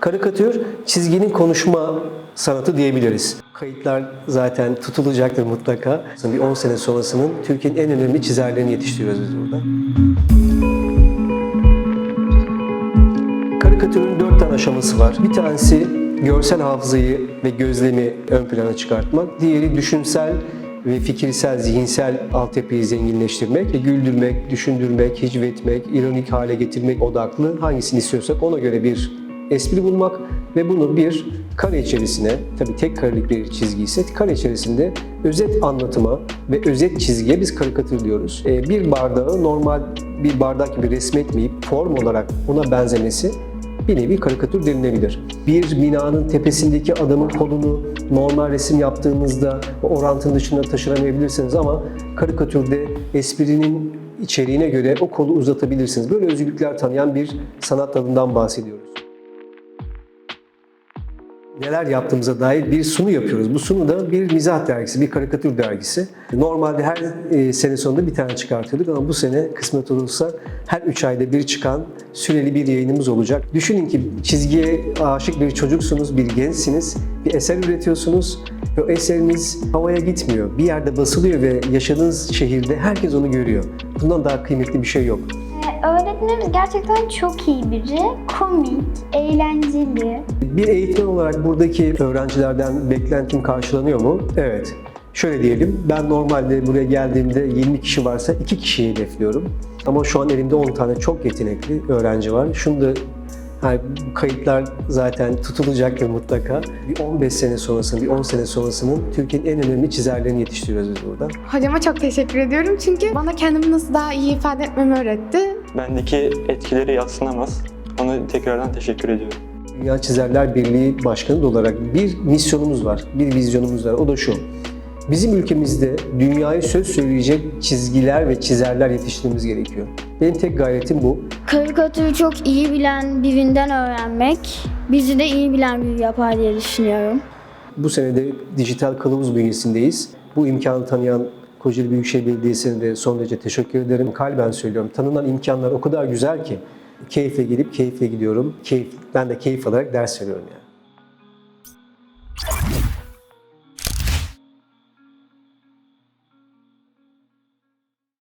Karikatür çizginin konuşma sanatı diyebiliriz. Kayıtlar zaten tutulacaktır mutlaka. Bir 10 sene sonrasının Türkiye'nin en önemli çizerlerini yetiştiriyoruz biz burada. Karikatürün dört tane aşaması var. Bir tanesi görsel hafızayı ve gözlemi ön plana çıkartmak. Diğeri düşünsel ve fikirsel, zihinsel altyapıyı zenginleştirmek, güldürmek, düşündürmek, hicvetmek, ironik hale getirmek odaklı hangisini istiyorsak ona göre bir espri bulmak ve bunu bir kare içerisine, tabii tek karelik bir çizgi ise kare içerisinde özet anlatıma ve özet çizgiye biz karikatür diyoruz. E, Bir bardağı normal bir bardak gibi resmetmeyip form olarak ona benzemesi bir nevi karikatür denilebilir. Bir binanın tepesindeki adamın kolunu normal resim yaptığınızda o orantının dışında taşıramayabilirsiniz ama karikatürde esprinin içeriğine göre o kolu uzatabilirsiniz. Böyle özgürlükler tanıyan bir sanat dalından bahsediyoruz neler yaptığımıza dair bir sunu yapıyoruz. Bu sunu da bir mizah dergisi, bir karikatür dergisi. Normalde her e, sene sonunda bir tane çıkartıyorduk ama bu sene kısmet olursa her üç ayda bir çıkan süreli bir yayınımız olacak. Düşünün ki çizgiye aşık bir çocuksunuz, bir gençsiniz, bir eser üretiyorsunuz ve o eseriniz havaya gitmiyor. Bir yerde basılıyor ve yaşadığınız şehirde herkes onu görüyor. Bundan daha kıymetli bir şey yok. Öğretmenimiz gerçekten çok iyi biri. Komik, eğlenceli. Bir eğitmen olarak buradaki öğrencilerden beklentim karşılanıyor mu? Evet. Şöyle diyelim, ben normalde buraya geldiğimde 20 kişi varsa 2 kişiyi hedefliyorum. Ama şu an elimde 10 tane çok yetenekli öğrenci var. Şunu da yani bu kayıtlar zaten tutulacaktır mutlaka. Bir 15 sene sonrasının, bir 10 sene sonrasının Türkiye'nin en önemli çizerlerini yetiştiriyoruz biz burada. Hocama çok teşekkür ediyorum çünkü bana kendimi nasıl daha iyi ifade etmemi öğretti. Bendeki etkileri yatsınamaz. Ona tekrardan teşekkür ediyorum. Dünya Çizerler Birliği Başkanı olarak bir misyonumuz var, bir vizyonumuz var. O da şu. Bizim ülkemizde dünyayı söz söyleyecek çizgiler ve çizerler yetiştirmemiz gerekiyor. Benim tek gayretim bu. Karikatürü çok iyi bilen birinden öğrenmek bizi de iyi bilen biri yapar diye düşünüyorum. Bu sene de dijital kılavuz bünyesindeyiz. Bu imkanı tanıyan Kocaeli Büyükşehir Belediyesi'ne de son derece teşekkür ederim. Kalben söylüyorum. Tanınan imkanlar o kadar güzel ki keyifle gelip keyifle gidiyorum. Keyif, ben de keyif alarak ders veriyorum yani.